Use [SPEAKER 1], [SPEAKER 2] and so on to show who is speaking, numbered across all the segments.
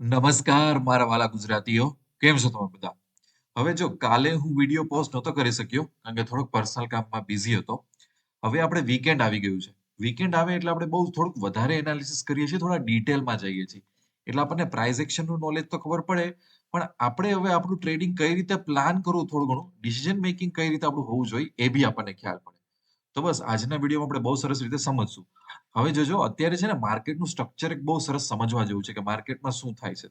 [SPEAKER 1] નમસ્કાર, મારા વાલા ગુજરાતીઓ. કેમ છો તમે બધા? હવે જો કાલે હું વીડિયો પોસ્ટ નહોતો કરી શક્યો, કારણ કે થોડોક પર્સનલ કામમાં બિઝી હતો. હવે આપણે વીકેન્ડ આવી ગયું છે. વીકેન્ડ આવે એટલે આપણે બહુ થોડુંક વધારે એનાલિસિસ કરીએ છીએ, થોડા ડિટેલમાં જઈએ છીએ. એટલે આપણને પ્રાઇઝ એક્શનનું નોલેજ તો ખબર પડે, પણ આપણે હવે આપણું ટ્રેડિંગ કઈ રીતે પ્લાન કરવું થોડું ઘણું? ડિસિઝન મેકિંગ કઈ રીતે આપણું હોવું જોઈએ, એ બી આપણને ખ્યાલ પડે. તો બસ આજના વિડીયોમાં આપણે બહુ સરસ રીતે સમજશું. હવે જોજો, અત્યારે છે ને માર્કેટનું સ્ટ્રક્ચર એક બહુ સરસ સમજવા જેવું છે કે માર્કેટમાં શું થાય છે.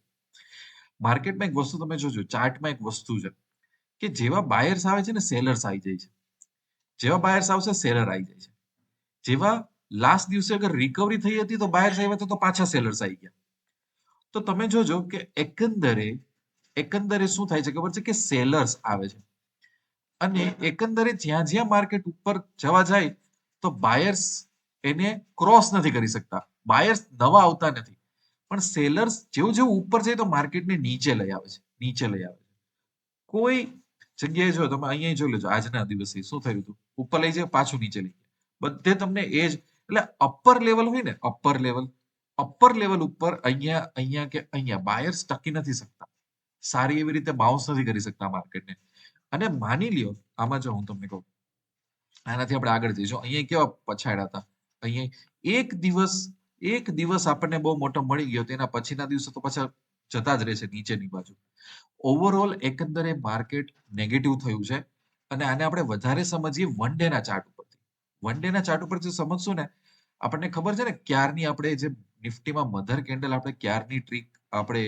[SPEAKER 1] માર્કેટમાં એક વસ્તુ તમે જોજો, ચાર્ટમાં એક વસ્તુ છે કે જેવા બાયર્સ આવે છે ને સેલર્સ આવી જાય છે. જેવા બાયર્સ આવશે સેલર આવી જાય છે. જેવા લાસ્ટ દિવસે અગર રિકવરી થઈ હતી તો બાયર્સ આવ્યા હતા તો પાછા સેલર્સ આવી ગયા. તો તમે જોજો કે એકંદરે એકંદરે શું થાય છે ખબર છે કે સેલર્સ આવે છે. અને એકંદરે જ્યાં જ્યાં માર્કેટ ઉપર જવા જાય, તો બાયર્સ એને ક્રોસ નથી કરી શકતા. બાયર્સ નવા આવતા નથી. પણ સેલર્સ જેવું જેવું ઉપર જાય તો માર્કેટને નીચે લઈ આવે છે. નીચે લઈ આવે છે. કોઈ જગ્યાએ જો તમે અહીંયા જોઈ લેજો, આજના દિવસે શું થયું હતું? ઉપર લઈ જાય, પાછું નીચે લઈ જાય. બધે તમને એ જ, એટલે અપર લેવલ હોય ને અપર લેવલ અપર લેવલ ઉપર અહીંયા અહીંયા કે અહીંયા બાયર્સ ટકી નથી શકતા. સારી એવી રીતે બાઉન્સ નથી કરી શકતા માર્કેટને અને માની લ્યો, આમાં જો હું તમને કહું, આનાથી આપણે આગળ જઈશું. અહીંયા કેવા પછાડ્યા હતા? અહીંયા એક દિવસ એક દિવસ આપણને બહુ મોટો મળી ગયો, તેના પછીના દિવસો તો પાછા જતા જ રહેશે નીચેની બાજુ. ઓવરઓલ એકંદરે માર્કેટ નેગેટિવ થયું છે અને આને આપણે વધારે સમજીએ વન ડે ના ચાર્ટ ઉપરથી. વન ડે ના ચાર્ટ ઉપરથી સમજશું ને, આપણને ખબર છે ને, ક્યારની આપણે જે નિફ્ટીમાં મધર કેન્ડલ આપણે ક્યારની ટ્રીક આપણે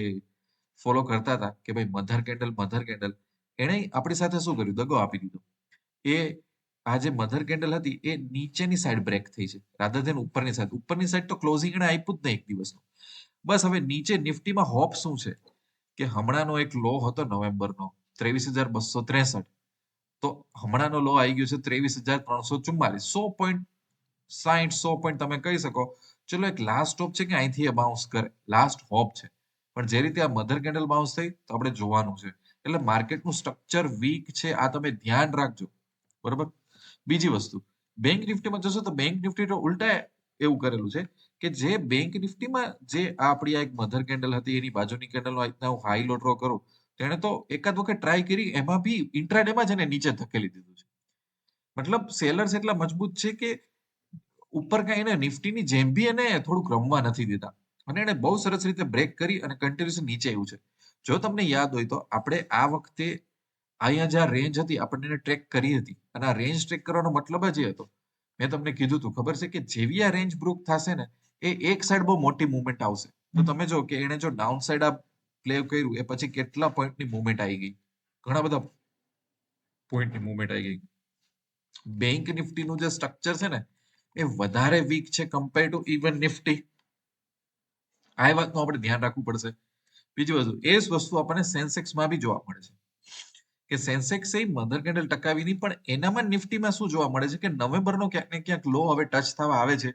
[SPEAKER 1] ફોલો કરતા હતા કે ભાઈ મધર કેન્ડલ મધર કેન્ડલ એણે આપણી સાથે શું કર્યું? દગો આપી દીધો. એ આ જે મધર કેન્ડલ હતી, એ નીચેની સાઈડ બ્રેક થઈ છે. રાધર ધેન ઉપરની સાઈડ ઉપરની સાઈડ તો ક્લોઝિંગ એને આપ્યું જ નહીં એક દિવસનું. બસ હવે નીચે નિફ્ટીમાં હોપ શું છે? કે હમણાંનો એક લો હતો નવેમ્બરનો, ત્રેવીસ હજાર બસો ત્રેસઠ. તો હમણાંનો લો આવી ગયો છે ત્રેવીસ હજાર ત્રણસો ચુમ્માલીસ સો પોઈન્ટ સાઈઠ, સો પોઈન્ટ તમે કહી શકો. ચલો એક લાસ્ટ હોપ છે કે અહીંથી એ બાઉન્સ કરે. લાસ્ટ હોપ છે. પણ જે રીતે આ મધર કેન્ડલ બાઉન્સ થઈ, તો આપણે જોવાનું છે. એટલે માર્કેટનું સ્ટ્રક્ચર વીક છે, આ તમે ધ્યાન રાખજો. બરોબર? બીજી વસ્તુ બેંક નિફ્ટીમાં જશો તો બેંક નિફ્ટી તો ઉલટા એવું કરેલું છે કે જે બેંક નિફ્ટીમાં જે આપણી એક મધર કેન્ડલ હતી, એની બાજુની કેન્ડલનો રીતના હું હાઈ લો ડ્રો કરું, તેણે તો એકાદ વખત ટ્રાય કરી, એમાં બી ઇન્ટ્રાડેમાં જ એને નીચે ધકેલી દીધું છે. મતલબ સેલર્સ એટલા મજબૂત છે કે ઉપર કાંઈ એને નિફ્ટીની જેમ બી એને થોડુંક રમવા નથી દેતા. અને એને બહુ સરસ રીતે બ્રેક કરી અને કન્ટિન્યુઅસ નીચે આવ્યું છે. જો તમને યાદ હોય તો આપણે આ વખતે અહીંયા જ્યાં રેન્જ હતી આપણને એને ટ્રેક કરી હતી. અને આ રેન્જ ટ્રેક કરવાનો મતલબ જ એ હતો. મેં તમને કીધું હતું ખબર છે કે જેવી આ રેન્જ બ્રુક થશે ને એ એક સાઈડ બહુ મોટી મુવમેન્ટ આવશે. તો તમે જો કે એને જો ડાઉન સાઈડ આ પ્લે કર્યું એ પછી કેટલા પોઈન્ટની મુવમેન્ટ આવી ગઈ? ઘણા બધા પોઈન્ટની મુવમેન્ટ આવી ગઈ. બેંક નિફ્ટીનું જે સ્ટ્રક્ચર છે ને એ વધારે વીક છે કમ્પેર ટુ ઇવન નિફ્ટી આ વાતનું આપણે ધ્યાન રાખવું પડશે. બીજી વસ્તુ, એ જ વસ્તુ આપણને સેન્સેક્સમાં બી જોવા મળે છે. કે સેન્સેક્સ એ મધર કેન્ડલ ટકાવી નહીં પણ એનામાં નિફ્ટીમાં શું જોવા મળે છે કે નવેમ્બરનો ક્યાંક ને ક્યાંક લો હવે ટચ થવા આવે છે,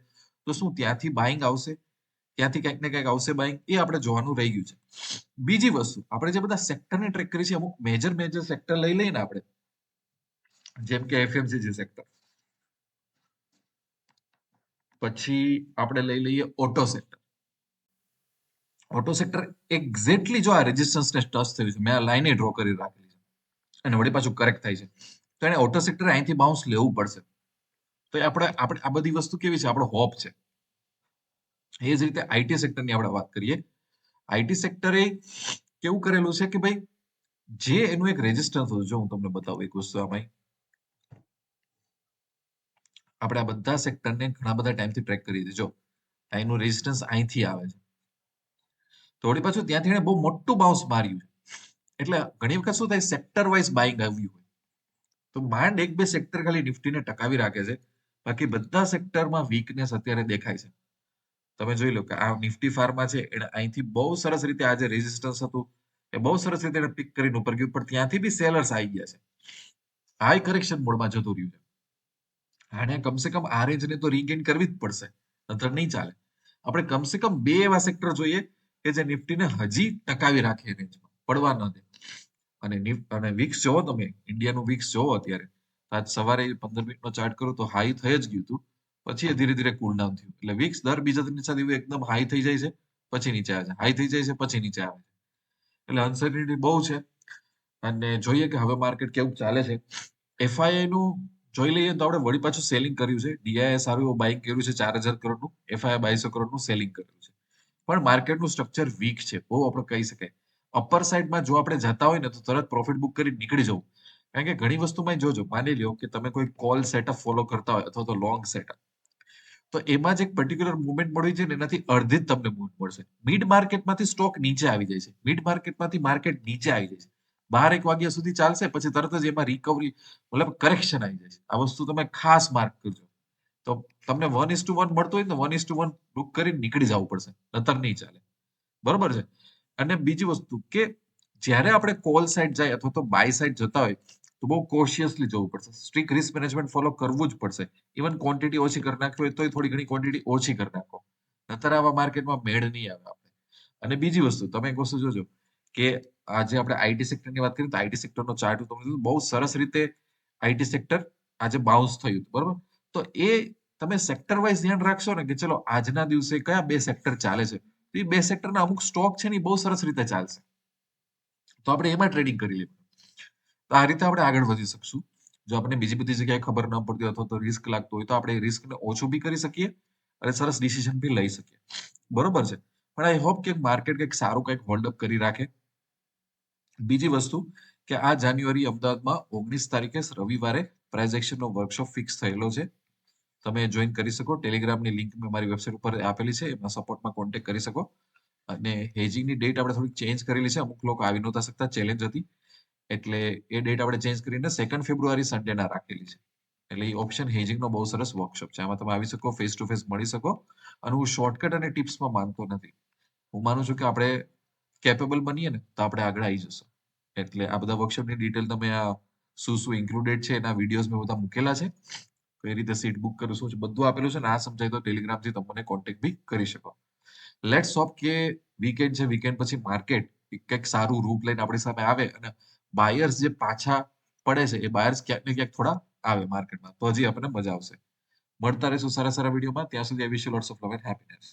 [SPEAKER 1] તો શું ત્યાંથી બાઇંગ આવશે? ત્યાંથી ક્યાંક ને ક્યાંક આવશે બાઇંગ એ આપણે જોવાનું રહી ગયું છે. બીજી વસ્તુ, આપણે જે બધા સેક્ટરને ટ્રેક કરીએ છીએ, અમુક મેજર મેજર સેક્ટર લઈ લઈએ ને આપણે, જેમ કે એફએમસીજી સેક્ટર પછી આપણે લઈ લઈએ auto sector auto sector exactly જો આ રેઝિસ્ટન્સને ટચ થયું છે, મેં આ લાઈને ડ્રો કરી રાખેલી છે. અને વળી પાછું કરેક્ટ થાય છે. તો એને ઓટો સેક્ટર અહીંથી બાઉન્સ લેવું પડશે. તો આપણે આપણે, આ બધી વસ્તુ કેવી છે? આપણો હોપ છે. એ જ રીતે આઈટી સેક્ટરની આપણે વાત કરીએ. આઈટી સેક્ટરે કેવું કરેલું છે કે ભાઈ, જે એનું એક રેઝિસ્ટન્સ હતું, જો હું તમને બતાવું એક વસ્તુ આમાં આપણે આ બધા સેક્ટરને ઘણા બધા ટાઈમથી ટ્રેક કરી દીધો. અહીંનું રેઝિસ્ટન્સ અહીંથી આવે છે. તો પાછું ત્યાંથી એને બહુ મોટું બાઉન્સ માર્યું છે. એટલે ઘણી વખત શું થાય સેક્ટર વાઇઝ બાઇંગ આવ્યું હોય. તો માંડ એક બે સેક્ટર ખાલી નિફ્ટીને ટકાવી રાખે છે. બાકી બધા સેક્ટરમાં વીકનેસ અત્યારે દેખાય છે. તમે જોઈ લો કે આ નિફ્ટી ફાર્મા છે, એને અહીંથી બહુ સરસ રીતે આજે રેઝિસ્ટન્સ હતું. એ બહુ સરસ રીતે એને પિક કરીને ઉપર ગયું, પણ ત્યાંથી બી સેલર્સ આવી ગયા છે. હાઈ કરેક્શન મોડમાં જતું રહ્યું છે. આને કમસે કમ આ રેન્જને તો રીગેન કરવી જ પડશે નતર નહીં ચાલે. આપણે કમસે કમ બે એવા સેક્ટર જોઈએ કે જે નિફ્ટીને હજી ટકાવી રાખે રેન્જમાં પડવા ન દે. અને અને વીક્સ જોવો તમે, ઇન્ડિયાનું વીક્સ જોવો અત્યારે. આજ સવારે પંદર મિનિટનો ચાર્ટ કરું તો હાઈ થઈ જ ગયું હતું. પછી ધીરે ધીરે કુલ ડાઉન થયું. એટલે વીક્સ દર બીજા ત્રીજા સાથે એકદમ હાઈ થઈ જાય છે, પછી નીચે આવે છે. હાઈ થઈ જાય છે, પછી નીચે આવે છે. એટલે અનસર્ટિનિટી બહુ છે. અને જોઈએ કે હવે માર્કેટ કેવું ચાલે છે. એફઆઈઆઈ નું જોઈ લઈએ તો આપણે વળી પાછું સેલિંગ કર્યું છે. ડીઆઈએ સારું એવું બાઇંગ કર્યું છે, ચાર હજાર કરોડનું. એફઆઈઆઈ બાવીસો કરોડનું સેલિંગ કર્યું છે. પણ માર્કેટનું સ્ટ્રક્ચર વીક છે, બહુ આપણે કહી શકાય. અપર સાઈડમાં જો આપણે જતા હોય ને, તો તરત પ્રોફિટ બુક કરી નીકળી જવું. કારણ કે ઘણી વસ્તુમાં જોજો, માની લ્યો કે તમે કોઈ કોલ સેટઅપ ફોલો કરતા હોય અથવા તો લોંગ સેટઅપ તો એમાં જ એક પર્ટિક્યુલર મુવમેન્ટ મળી છે ને, એનાથી અડધી જ તમને મુવમેન્ટ મળશે. મિડ માર્કેટમાંથી સ્ટોક નીચે આવી જાય છે. મિડ માર્કેટમાંથી માર્કેટ નીચે આવી જાય છે. બાર એક વાગ્યા સુધી ચાલશે, પછી તરત જ એમાં રિકવરી મતલબ કરેક્શન આવી જાય છે. આ વસ્તુ તમે ખાસ માર્ક કરજો. તો તમને વન ઇસ ટુ વન મળતું હોય ને one is to one book કરીને નીકળી જવું પડશે. નતર નહીં ચાલે. બરોબર છે? અને બીજી વસ્તુ કે જ્યારે આપણે કોલ સાઈડ જાય અથવા તો બાય સાઈડ જતા હોય, તો બહુ કોશિયસલી જવું પડશે. સ્ટ્રિક રિસ્ક મેનેજમેન્ટ ફોલો કરવું જ પડશે. ઇવન ક્વોન્ટિટી ઓછી કરી નાખવી હોય તો થોડી ઘણી ક્વોન્ટિટી ઓછી કરી નાખો. નતર આવા માર્કેટમાં મેળ નહીં આવે આપણે. અને બીજી વસ્તુ, તમે એક વસ્તુ જોજો કે આજે આપણે આઈટી સેક્ટરની વાત કરીએ તો આઈટી સેક્ટરનો ચાર્ટ તમને બહુ સરસ રીતે આઈટી સેક્ટર આજે બાઉન્સ થયું બરોબર? તો એ તમે સેક્ટર વાઇઝ ધ્યાન રાખશો ને કે ચલો આજના દિવસે કયા બે સેક્ટર ચાલે છે? તો એ બે સેક્ટરના અમુક સ્ટોક છે ને બહુ સરસ રીતે ચાલશે. તો આપણે એમાં ટ્રેડિંગ કરી લઈએ તો આ રીતે આપણે આગળ વધી શકશું. જો આપણને બીજી બધી જગ્યાએ ખબર ન પડતી અથવા તો રિસ્ક લાગતો હોય તો આપણે રિસ્કને ઓછું બી કરી શકીએ અને સરસ ડિસિઝન બી લઈ શકીએ. બરોબર છે? પણ આઈ હોપ કે માર્કેટ કંઈક સારું કંઈક હોલ્ડઅપ કરી રાખે. બીજી વસ્તુ કે આ જાન્યુઆરી અમદાવાદમાં ઓગણીસ તારીખે રવિવારે પ્રાઇઝ વર્કશોપ ફિક્સ થયેલો છે. તમે જોઈન કરી શકો. ટેલિગ્રામની લિંક મેં મારી વેબસાઇટ ઉપર આપેલી છે. એમાં સપોર્ટમાં કોન્ટેક્ટ કરી શકો. અને હેજિંગની ડેટ આપણે થોડીક ચેન્જ કરેલી છે. અમુક લોકો આવી નહોતા શકતા. ચેલેન્જ હતી. એટલે એ ડેટ આપણે ચેન્જ કરીને સેકન્ડ ફેબ્રુઆરી સન્ડેના રાખેલી છે. એટલે એ ઓપ્શન હેજિંગનો બહુ સરસ વર્કશોપ છે. આમાં તમે આવી શકો ફેસ ટુ ફેસ મળી શકો. અને હું શોર્ટકટ અને ટિપ્સમાં માનતો નથી. હું માનું છું કે આપણે કેપેબલ બનીએ ને, તો આપણે આગળ આવી જશું. એટલે આ બધા વર્કશોપની ડિટેલ તમે આ શું શું ઇન્ક્લુડેડ છે એના વિડીયોઝ મેં બધા મૂકેલા છે. કઈ રીતે સીટ બુક કરું શું છે, બધું આપેલું છે ને, આ સમજાય તો ટેલિગ્રામથી તમને કોન્ટેક્ટ બી કરી શકો. લેટ્સ હોપ કે વીકેન્ડ છે વીકેન્ડ પછી માર્કેટ કંઈક સારું રૂપ લઈને આપણી સામે આવે અને બાયર્સ જે પાછા પડે છે, એ બાયર્સ ક્યાંક ને ક્યાંક થોડા આવે માર્કેટમાં તો હજી આપણને મજા આવશે. મળતા રહેશું સારા સારા વિડીયોમાં. ત્યાં સુધી I wish lots of love and happiness